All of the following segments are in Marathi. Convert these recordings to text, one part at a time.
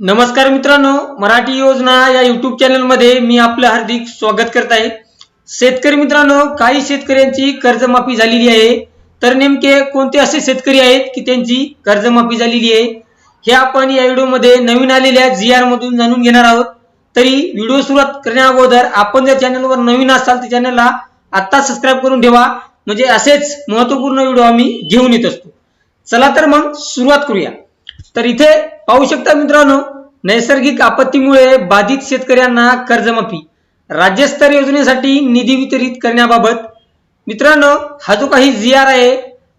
नमस्कार मित्रांनो मराठी योजना या युट्यूब चॅनलमध्ये मी आपलं हार्दिक स्वागत करत आहे. शेतकरी मित्रांनो काही शेतकऱ्यांची कर्जमाफी झालेली आहे. तर नेमके कोणते असे शेतकरी आहेत की त्यांची कर्जमाफी झालेली आहे? हे आपण या व्हिडिओमध्ये नवीन आलेल्या जी आर मधून जाणून घेणार आहोत. तरी व्हिडिओ सुरुवात करण्या अगोदर आपण जर चॅनलवर नवीन असाल तर चॅनलला आत्ता सबस्क्राईब करून ठेवा. म्हणजे असेच महत्त्वपूर्ण व्हिडिओ आम्ही घेऊन येत असतो. चला तर मग सुरुवात करूया. तर इथे पाहू शकता मित्रांनो नैसर्गिक आपत्तीमुळे बाधित शेतकऱ्यांना कर्जमाफी. राज्यस्तर योजनेसाठी निधी वितरित करण्याबाबत. मित्रांनो हा जो काही जी आर आहे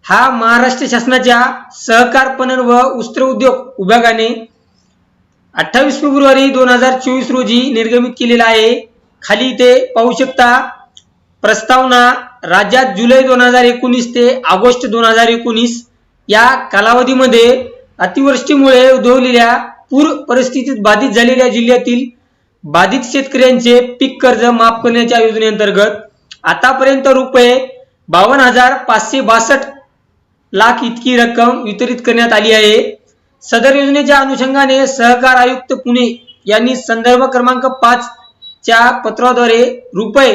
हा महाराष्ट्र शासनाच्या सहकार पणन व वस्त्र उद्योग विभागाने अठ्ठावीस फेब्रुवारी दोन हजार चोवीस रोजी निर्गमित केलेला आहे. खाली इथे पाहू शकता प्रस्तावना राज्यात जुलै दोन हजार एकोणीस ते ऑगस्ट दोन हजार एकोणीस या कालावधीमध्ये अतिवृष्टीमुळे उद्भवलेल्या पूर परिस्थितीत बाधित झालेल्या जिल्ह्यातील बाधित शेतकऱ्यांचे पीक कर्ज माफ करण्याच्या योजनेअंतर्गत आतापर्यंत रुपये बावन्न हजार पाचशे बासष्ट लाख इतकी रक्कम वितरित करण्यात आली आहे. सदर योजनेच्या अनुषंगाने सहकार आयुक्त पुणे यांनी संदर्भ क्रमांक पाच च्या पत्राद्वारे रुपये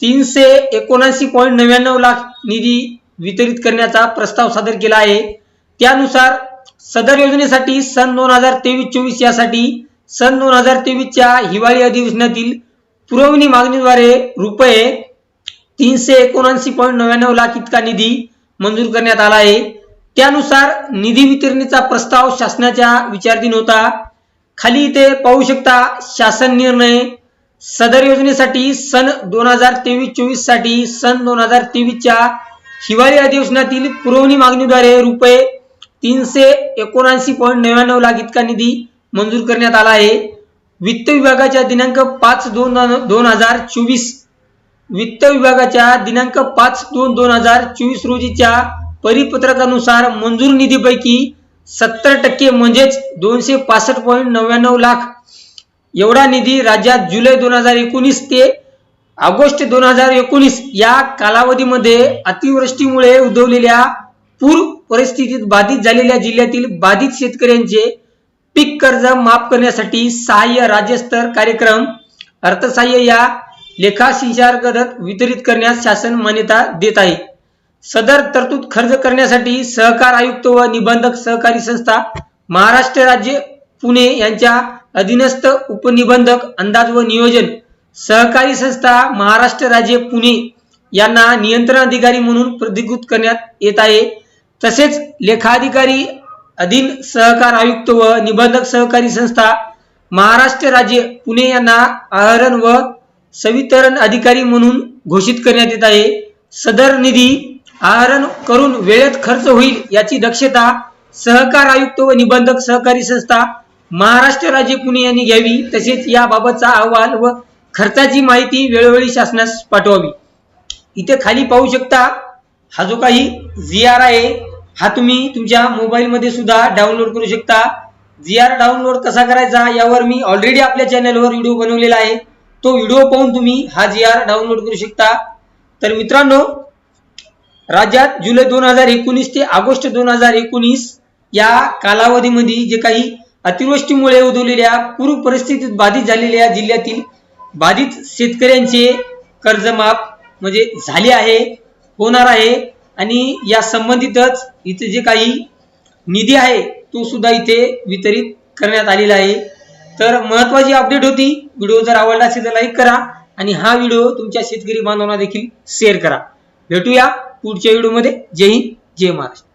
तीनशे एकोणऐंशी पॉईंट नव्याण्णव लाख निधी वितरित करण्याचा प्रस्ताव सादर केला आहे. त्यानुसार सदर योजनेसाठी सन दोन हजार तेवीस चोवीस यासाठी सन दोन हजार तेवीसच्या हिवाळी अधिवेशनातील पुरवणी मागणीद्वारे रुपये तीनशे एकोणऐंशी पॉईंट नव्याण्णव लाख इतका निधी मंजूर करण्यात आला आहे. त्यानुसार निधी वितरणीचा प्रस्ताव शासनाच्या विचाराधीन होता. खाली इथे पाहू शकता शासन निर्णय. सदर योजनेसाठी सन दोन हजार तेवीस चोवीससाठी सन दोन हजार तेवीसच्या हिवाळी अधिवेशनातील पुरवणी मागणीद्वारे रुपये तीनशे एकोणऐंशी पॉईंट नव्याण्णव लाख इतका निधी मंजूर करण्यात आला आहे. वित्त विभागाच्या दिनांक पाच दोन दोन हजार चोवीस वित्त विभागाच्या दिनांक पाच दोन दोन हजार चोवीस रोजीच्या परिपत्रकानुसार मंजूर निधीपैकी सत्तर टक्के म्हणजेच दोनशे पासष्ट पॉईंट नव्याण्णव लाख. एवढा निधी राज्यात जुलै दोन हजार एकोणीस ते ऑगस्ट दोन हजार एकोणीस या कालावधीमध्ये अतिवृष्टीमुळे उद्भवलेल्या पूर परिस्थितीत बाधित झालेल्या जिल्ह्यातील बाधित शेतकऱ्यांचे पीक कर्ज माफ करण्यासाठी सहाय्य राज्यस्तर कार्यक्रम अर्थसहाय्य या लेखाशिंशांतर्गत वितरित करण्यास शासन मान्यता देत आहे. सदर तरतूद खर्च करण्यासाठी सहकार आयुक्त व निबंधक सहकारी संस्था महाराष्ट्र राज्य पुणे यांच्या अधीनस्थ उपनिबंधक अंदाज व नियोजन सहकारी संस्था महाराष्ट्र राज्य पुणे यांना नियंत्रण अधिकारी म्हणून प्रतिकृत करण्यात येत आहे. तसेच लेखाधिकारी अधीन सहकार आयुक्त व निबंधक सहकारी संस्था महाराष्ट्र राज्य पुणे यांना आहरण व सवितरण अधिकारी म्हणून घोषित करण्यात येत आहे. सदर निधी आहरण करून वेळेत खर्च होईल याची दक्षता सहकार आयुक्त व निबंधक सहकारी संस्था महाराष्ट्र राज्य पुणे यांनी घ्यावी. तसेच याबाबतचा अहवाल व खर्चाची माहिती वेळोवेळी शासनास पाठवावी. इथे खाली पाहू शकता हा जो काही जी आर आहे हा तुम्ही तुमच्या मोबाईलमध्ये सुद्धा डाउनलोड करू शकता. जी आर डाउनलोड कसा करायचा यावर मी ऑलरेडी आपल्या चॅनलवर व्हिडिओ बनवलेला आहे. तो व्हिडिओ पाहून तुम्ही हा जी आर डाउनलोड करू शकता. तर मित्रांनो राज्यात जुलै दोन हजार एकोणीस ते ऑगस्ट दोन हजार एकोणीस या कालावधीमध्ये जे काही अतिवृष्टीमुळे उद्भवलेल्या पूर परिस्थितीत बाधित झालेल्या जिल्ह्यातील बाधित शेतकऱ्यांचे कर्जमाफ म्हणजे झाले आहे होणार आहे. आणि या संबंधितच इथे जे काही निधी आहे तो सुद्धा इथे वितरित करण्यात आलेला आहे. तर महत्वाची अपडेट होती. व्हिडिओ जर आवडला असेल तर लाईक करा आणि हा व्हिडिओ तुमच्या शेतकरी बांधवांना देखील शेअर करा. भेटूया पुढच्या व्हिडिओमध्ये जय हिंद जय महाराष्ट्र.